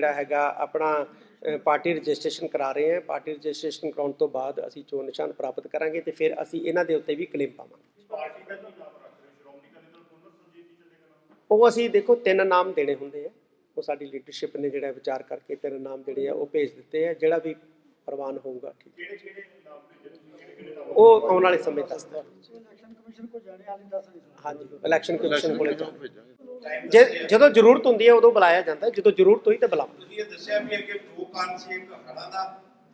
ਜਿਹੜਾ ਹੈਗਾ ਆਪਣਾ ਪਾਰਟੀ ਰਜਿਸਟ੍ਰੇਸ਼ਨ ਕਰਾ ਰਹੇ ਹਾਂ। ਪਾਰਟੀ ਰਜਿਸਟ੍ਰੇਸ਼ਨ ਕਰਾਉਣ ਤੋਂ ਬਾਅਦ ਅਸੀਂ ਚੋਣ ਨਿਸ਼ਾਨ ਪ੍ਰਾਪਤ ਕਰਾਂਗੇ ਤੇ ਫਿਰ ਅਸੀਂ ਇਹਨਾਂ ਦੇ ਉੱਤੇ ਵੀ ਕਲੇਮ ਪਾਵਾਂਗੇ। ਉਹ ਅਸੀਂ ਦੇਖੋ ਤਿੰਨ ਨਾਮ ਦੇਣੇ ਹੁੰਦੇ ਆ। ਉਹ ਸਾਡੀ ਲੀਡਰਸ਼ਿਪ ਨੇ ਜਿਹੜਾ ਵਿਚਾਰ ਕਰਕੇ ਤਿੰਨ ਨਾਮ ਜਿਹੜੇ ਆ ਉਹ ਭੇਜ ਦਿੱਤੇ ਆ। ਜਿਹੜਾ ਵੀ ਪ੍ਰਵਾਨ ਹੋਊਗਾ ਠੀਕ। ਉਹ ਆਉਣ ਵਾਲੇ ਸਮੇਂ ਦੱਸਦਾ ਕਮਿਸ਼ਨ ਕੋ ਜਾਣੇ ਹਾਲੇ ਦੱਸ ਨਹੀਂ ਸਕਦੇ। ਹਾਂਜੀ ਇਲੈਕਸ਼ਨ ਕਮਿਸ਼ਨ ਕੋਲੇ। ਜੇ ਜਦੋਂ ਜ਼ਰੂਰਤ ਹੁੰਦੀ ਹੈ ਉਦੋਂ ਬੁਲਾਇਆ ਜਾਂਦਾ ਹੈ, ਜਦੋਂ ਜ਼ਰੂਰਤ ਹੋਈ ਤਾਂ ਬੁਲਾਓ। ਤੁਸੀਂ ਇਹ ਦੱਸਿਆ ਵੀ ਅੱਗੇ ਦੋ ਕਾਰਨ ਸੀ ਇੱਕ ਹੜ੍ਹਾਂ ਦਾ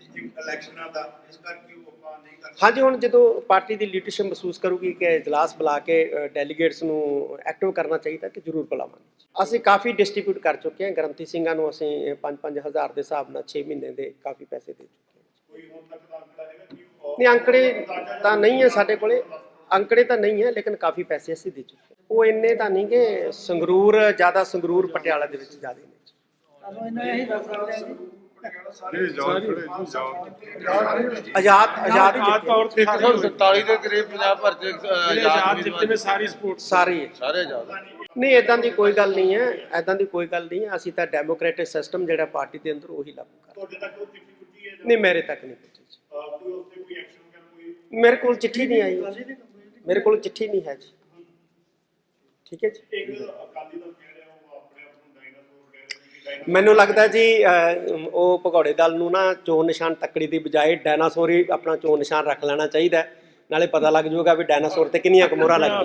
ਤੇ ਇੱਕ ਇਲੈਕਸ਼ਨਾਂ ਦਾ। ਇਸ ਕਰਕੇ ਉਹ ਆਪਾਂ ਨਹੀਂ ਕਰ ਹਾਂਜੀ ਹੁਣ ਜਦੋਂ ਪਾਰਟੀ ਦੀ ਲੀਡਰਸ਼ਿਪ ਮਹਿਸੂਸ ਕਰੂਗੀ ਕਿ ਇਜਲਾਸ ਬੁਲਾ ਕੇ ਡੈਲੀਗੇਟਸ ਨੂੰ ਐਕਟਿਵ ਕਰਨਾ ਚਾਹੀਦਾ ਤੇ ਜ਼ਰੂਰ ਬੁਲਾਵਾਂਗੇ। ਅਸੀਂ ਕਾਫੀ ਡਿਸਟ੍ਰੀਬਿਊਟ ਕਰ ਚੁੱਕੇ ਹਾਂ। ਗ੍ਰੰਥੀ ਸਿੰਘਾਂ ਨੂੰ ਅਸੀਂ 5-5000 ਦੇ ਹਿਸਾਬ ਨਾਲ 6 ਮਹੀਨੇ ਦੇ ਕਾਫੀ ਪੈਸੇ ਦੇ ਚੁੱਕੇ ਹਾਂ। ਕੋਈ ਹੁਣ ਤੱਕ ਦਾ ਅੰਕੜਾ ਹੈਗਾ ਕਿ ਉਹ ਨਹੀਂ ਅੰਕੜੇ ਤਾਂ ਨਹੀਂ ਹੈ ਸਾਡੇ ਕੋਲੇ। ਅੰਕੜੇ ਤਾਂ ਨਹੀਂ ਹੈ ਲੇਕਿਨ ਕਾਫੀ ਪੈਸੇ ਅਸੀਂ ਦੇ ਚੁੱਕੇ। ਉਹ ਇੰਨੇ ਤਾਂ ਨਹੀਂ ਕਿ ਸੰਗਰੂਰ ਜ਼ਿਆਦਾ ਸੰਗਰੂਰ ਪਟਿਆਲਾ ਦੇ ਵਿੱਚ ਜ਼ਿਆਦਾ ਨੇ। ਤੁਹਾਨੂੰ ਇਹਨਾਂ ਇਹੀ ਦੱਸ ਸਕਦੇ ਆ ਜੀ। ਜਿਹੜੇ ਜਾਓ ਖੜੇ ਜੀ ਜਾਓ ਆਜ਼ਾਦ ਆਜ਼ਾਦ ਹੀ ਆਮ ਜਿੱਤੇ। ਤੌਰ ਤੇ 147 ਦੇ ਕਰੀਬ ਪੰਜਾਬ ਭਰ ਚ ਜਿਹੜੇ ਆਜ਼ਾਦ ਜਿੱਤੇ ਨੇ ਸਾਰੀ ਸਪੋਰਟ ਸਾਰੇ ਹੀ ਹੈ। ਸਾਰੇ ਆਜ਼ਾਦ। ਨਹੀਂ ਇਦਾਂ ਦੀ ਕੋਈ ਗੱਲ ਨਹੀਂ ਹੈ ਇਦਾਂ ਦੀ ਕੋਈ ਗੱਲ ਨਹੀਂ ਹੈ। ਅਸੀਂ ਤਾਂ ਡੈਮੋਕ੍ਰੈਟਿਕ ਸਿਸਟਮ ਜਿਹੜਾ ਪਾਰਟੀ ਦੇ ਅੰਦਰ ਉਹੀ ਲਾਗੂ ਕਰ ਤੁਹਾਡੇ ਤੱਕ ਉਹ ਚਿੱਠੀ ਪੁੱਜੀ ਹੈ ਨਹੀਂ ਮੇਰੇ ਤੱਕ ਨਹੀਂ ਪਹੁੰਚੀ ਜੀ। ਅਹ ਕੋਈ ਉਸ ਤੇ ਕੋਈ ਐਕਸ਼ਨ ਵਗੈਰਾ ਕੋਈ ਮੇਰੇ ਕੋਲ ਚਿੱਠੀ ਨਹੀਂ ਆਈ। ਮੇਰੇ ਕੋਲ ਚਿੱਠੀ ਨਹੀਂ ਹੈ ਜੀ। ਠੀਕ ਹੈ ਜੀ? ਇੱਕ ਅਕਾਲੀ ਦਲ ਕਹਿ ਰਿਹਾ ਉਹ ਆਪਣੇ ਆਪ ਨੂੰ ਡਾਇਨਾਸੌਰ ਕਹਿ ਰਿਹਾ ਕਿ ਡਾਇਨਾਸੌਰ ਮੈਨੂੰ ਲੱਗਦਾ ਜੀ ਉਹ ਭਗੌੜੇ ਦਲ ਨੂੰ ਨਾ ਚੋਣ ਨਿਸ਼ਾਨ ਤੱਕੜੀ ਦੀ ਬਜਾਏ ਡਾਇਨਾਸੌਰ ਹੀ ਆਪਣਾ ਚੋਣ ਨਿਸ਼ਾਨ ਰੱਖ ਲੈਣਾ ਚਾਹੀਦਾ। ਨਾਲੇ ਪਤਾ ਲੱਗ ਜਾਊਗਾ ਵੀ ਡਾਇਨਾਸੌਰ ਤੇ ਕਿੰਨੀਆਂ ਕੁ ਮੋਹਰਾਂ ਲੱਗਦੀਆਂ